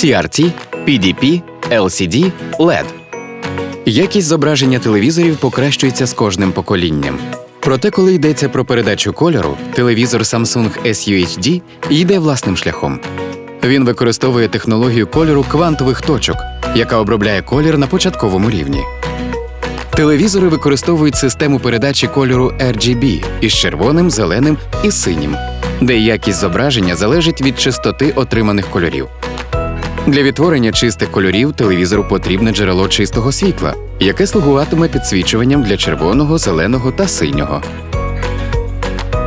CRT, PDP, LCD, LED. Якість зображення телевізорів покращується з кожним поколінням. Проте, коли йдеться про передачу кольору, телевізор Samsung SUHD йде власним шляхом. Він використовує технологію кольору квантових точок, яка обробляє колір на початковому рівні. Телевізори використовують систему передачі кольору RGB із червоним, зеленим і синім, де якість зображення залежить від частоти отриманих кольорів. Для відтворення чистих кольорів телевізору потрібне джерело чистого світла, яке слугуватиме підсвічуванням для червоного, зеленого та синього.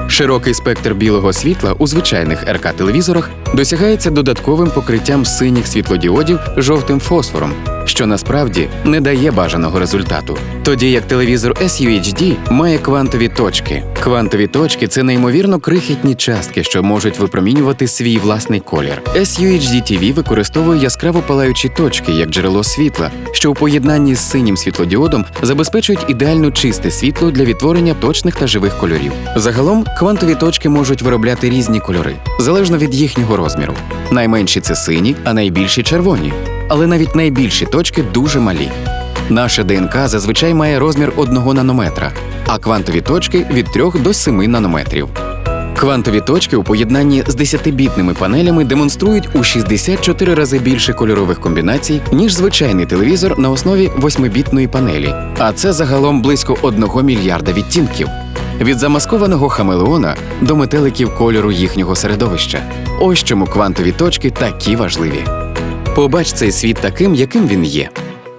Широкий спектр білого світла у звичайних РК-телевізорах досягається додатковим покриттям синіх світлодіодів жовтим фосфором, що насправді не дає бажаного результату. Тоді як телевізор SUHD має квантові точки. Квантові точки це неймовірно крихітні частки, що можуть випромінювати свій власний колір. SUHD TV використовує яскраво палаючі точки як джерело світла, що у поєднанні з синім світлодіодом забезпечують ідеально чисте світло для відтворення точних та живих кольорів. Загалом квантові точки можуть виробляти різні кольори, залежно від їхнього розміру. Найменші це сині, а найбільші червоні. Але навіть найбільші точки дуже малі. Наша ДНК зазвичай має розмір 1 нанометра, а квантові точки від 3 до 7 нанометрів. Квантові точки у поєднанні з 10-бітними панелями демонструють у 64 рази більше кольорових комбінацій, ніж звичайний телевізор на основі 8-бітної панелі, а це загалом близько 1 мільярда відтінків. Від замаскованого хамелеона до метеликів кольору їхнього середовища. Ось чому квантові точки такі важливі. Побач цей світ таким, яким він є.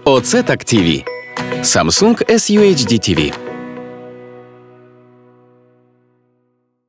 Оце так TV. Samsung SUHD TV.